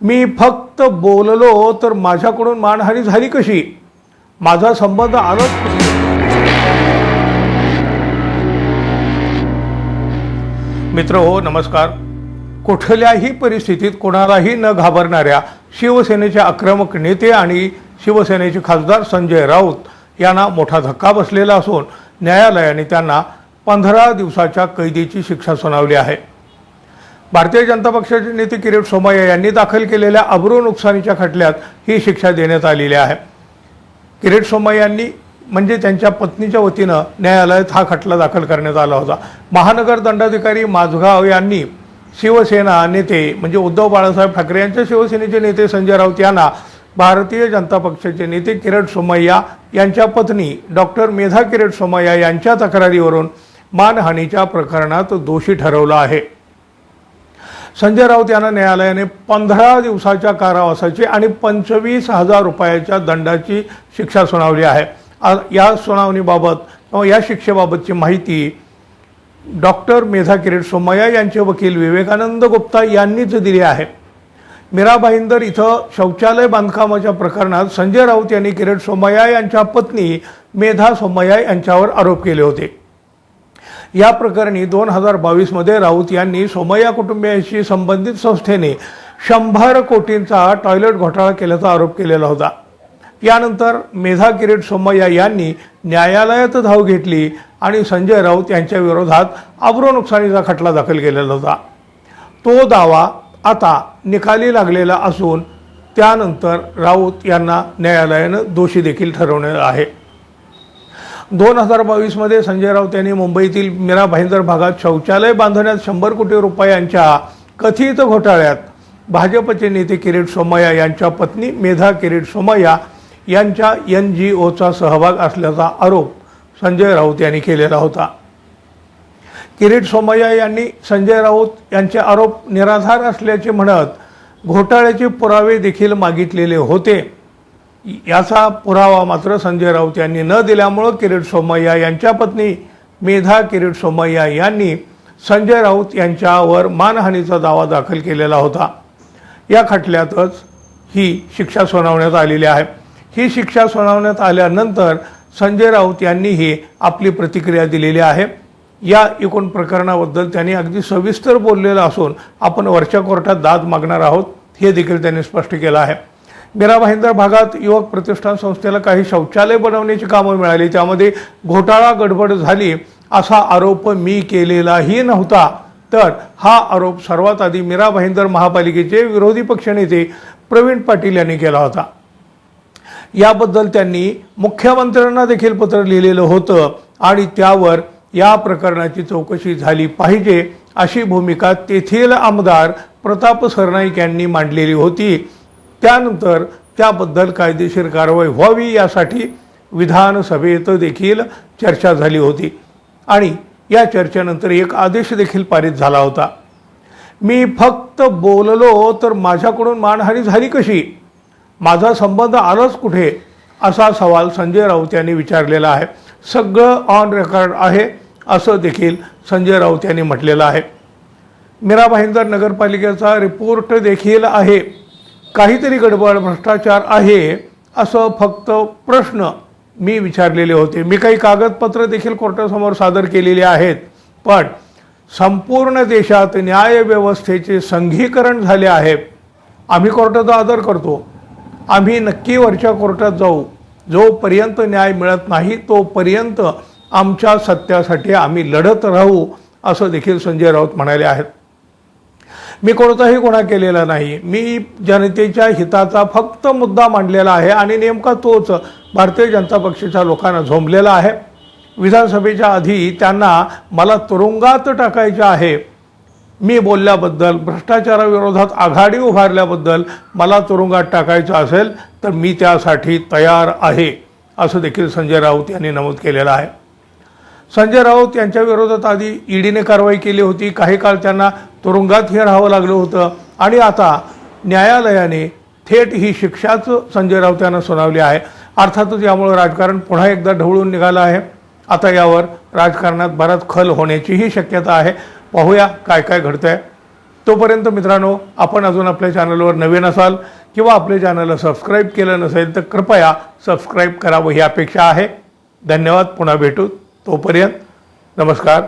मी फक्त बोललो तर माझ्याकडून मानहानी झाली कशी? माझा संबंध आलाच मित्र हो नमस्कार. कुठल्याही परिस्थितीत कोणालाही न घाबरणाऱ्या शिवसेनेचे आक्रमक नेते आणि शिवसेनेचे खासदार संजय राऊत यांना मोठा धक्का बसलेला असून न्यायालयाने त्यांना पंधरा दिवसाच्या कैदीची शिक्षा सुनावली आहे. भारतीय जनता पक्षाचे नेते किरीट सोमय्या यांनी दाखल केलेल्या अब्रू नुकसानीच्या खटल्यात ही शिक्षा देण्यात आलेली आहे. किरीट सोमय्या यांनी म्हणजे त्यांच्या पत्नीच्या वतीनं न्यायालयात हा खटला दाखल करण्यात आला होता. महानगर दंडाधिकारी माझगाव यांनी शिवसेना नेते म्हणजे उद्धव बाळासाहेब ठाकरे यांच्या शिवसेनेचे नेते संजय राऊत यांना भारतीय जनता पक्षाचे नेते किरट सोमय्या यांच्या पत्नी डॉक्टर मेधा किरट सोमय्या यांच्या तक्रारीवरून मानहानीच्या प्रकरणात दोषी ठरवलं आहे. संजय राऊत यांना न्यायालयाने पंधरा दिवसाच्या कारावासाची आणि पंचवीस हजार रुपयाच्या दंडाची शिक्षा सुनावली आहे. या सुनावणीबाबत किंवा या शिक्षेबाबतची माहिती डॉक्टर मेधा किरीट सोमय्या यांचे वकील विवेकानंद गुप्ता यांनीच दिली आहे. मीरा भाईंदर इथं शौचालय बांधकामाच्या प्रकरणात संजय राऊत यांनी किरीट सोमय्या यांच्या पत्नी मेधा सोमय्या यांच्यावर आरोप केले होते. या प्रकरणी दोन हजार बावीसमध्ये राऊत यांनी सोमय्या कुटुंबियांशी संबंधित संस्थेने शंभर कोटींचा टॉयलेट घोटाळा केल्याचा आरोप केलेला होता. यानंतर मेधा किरीट सोमय्या यांनी न्यायालयात धाव घेतली आणि संजय राऊत यांच्या विरोधात आब्रो नुकसानीचा खटला दाखल केलेला होता. तो दावा आता निकाली लागलेला असून त्यानंतर राऊत यांना न्यायालयानं दोषी देखील ठरवण्यात आहे. दोन हजार बावीसमध्ये संजय राऊत यांनी मुंबईतील मीरा भाईंदर भागात शौचालय बांधण्यात शंभर कोटी रुपयांच्या कथित घोटाळ्यात भाजपचे नेते किरीट सोमय्या यांच्या पत्नी मेधा किरीट सोमय्या यांच्या एन जी ओचा सहभाग असल्याचा आरोप संजय राऊत यांनी केलेला होता. किरीट सोमय्या यांनी संजय राऊत यांचे आरोप निराधार असल्याचे म्हणत घोटाळ्याचे पुरावे देखील मागितलेले होते. याचा पुरावा मात्र संजय राऊत यांनी न दिल्यामुळं किरीट सोमय्या यांच्या पत्नी मेधा किरीट सोमय्या यांनी संजय राऊत यांच्यावर मानहानीचा दावा दाखल केलेला होता. या खटल्यातच ही शिक्षा सुनावण्यात आलेली आहे. ही शिक्षा सुनावण्यात आल्यानंतर संजय राऊत यांनीही आपली प्रतिक्रिया दिलेली आहे. या एकूण प्रकरणाबद्दल त्यांनी अगदी सविस्तर बोललेलं असून आपण वरच्या कोर्टात दाद मागणार आहोत हे देखील त्यांनी स्पष्ट केलं आहे. मीराबाईंदर भागात युवक प्रतिष्ठान संस्थेला काही शौचालय बनवण्याची कामं मिळाली. त्यामध्ये घोटाळा गडबड झाली असा आरोप मी केलेलाही नव्हता. तर हा आरोप सर्वात आधी मीरा भाईंदर महापालिकेचे विरोधी पक्षनेते प्रवीण पाटील यांनी केला होता. याबद्दल त्यांनी मुख्यमंत्र्यांना देखील पत्र लिहिलेलं होतं आणि त्यावर या प्रकरणाची चौकशी झाली पाहिजे अशी भूमिका तेथील आमदार प्रताप सरनाईक यांनी मांडलेली होती. त्यानंतर त्याबद्दल कायदेशीर कारवाई व्हावी यासाठी विधानसभेत देखील चर्चा झाली होती. आणि या चर्चेनंतर एक आदेश देखील पारित झाला होता. मी फक्त बोललो तर माझ्याकडून मानहानी झाली कशी? माझा संबंध आलाच कुठे? असा सवाल संजय राऊत यांनी विचारलेला आहे. सगळं ऑन रेकॉर्ड आहे असं देखील संजय राऊत यांनी म्हटलेलं आहे. मीरा भाईंदर नगरपालिकेचा रिपोर्ट देखील आहे. काहीतरी गडबड भ्रष्टाचार आहे असं फक्त प्रश्न मी विचारलेले होते. मी काही कागदपत्र देखील कोर्टासमोर सादर केलेली आहेत पण संपूर्ण देशात न्यायव्यवस्थेचे संघीकरण झाले आहे. आम्ही कोर्टाचा आदर करतो. आम्ही नक्की वरच्या कोर्टात जाऊ. जोपर्यंत न्याय मिळत नाही तोपर्यंत आमच्या सत्यासाठी आम्ही लढत राहू असं देखील संजय राऊत म्हणाले आहेत. मी कोणताही गुन्हा केलेला नाही. मी जनतेच्या हिताचा फक्त मुद्दा मांडलेला आहे आणि नेमका तोच भारतीय जनता पक्षाच्या लोकांना झोंबलेला आहे. विधानसभेच्या आधी त्यांना मला तुरुंगात टाकायचे आहे. मी बोलल्याबद्दल भ्रष्टाचाराविरोधात आघाडी उभारल्याबद्दल मला तुरुंगात टाकायचं असेल तर मी त्यासाठी तयार आहे असं देखील संजय राऊत यांनी नमूद केलेलं आहे. संजय राऊत यांच्या विरोधात आधी ईडीने कारवाई केली होती. काही काळ त्यांना तुरुंगात हे राहावं लागलं होतं. आणि आता न्यायालयाने थेट ही शिक्षाच संजय राऊत यांना सुनावली आहे. अर्थातच यामुळे राजकारण पुन्हा एकदा ढवळून निघालं आहे. आता यावर राजकारणात बराच खल होण्याचीही शक्यता आहे. पाहूया काय काय घडतंय. तोपर्यंत मित्रांनो आपण अजून आपल्या चॅनलवर नवीन असाल किंवा आपल्या चॅनलला सबस्क्राईब केलं नसेल तर कृपया सबस्क्राईब करावं ही अपेक्षा आहे. धन्यवाद. पुन्हा भेटू. तोपर्यंत नमस्कार.